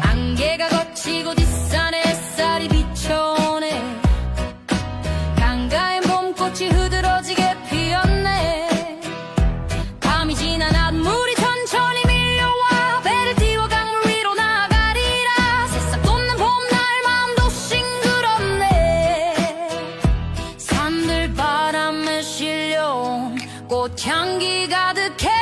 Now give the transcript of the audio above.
안개가 걷히고 뒷산 햇살이 비춰오네. 강가엔 봄꽃이 흐드러지게 피었네. 밤이 지나 낮물이 천천히 밀려와 배를 띄워 강물 위로 나가리라. 새싹 돋는 봄날 마음도 싱그럽네. 산들 바람에 실려온 꽃향기 가득해.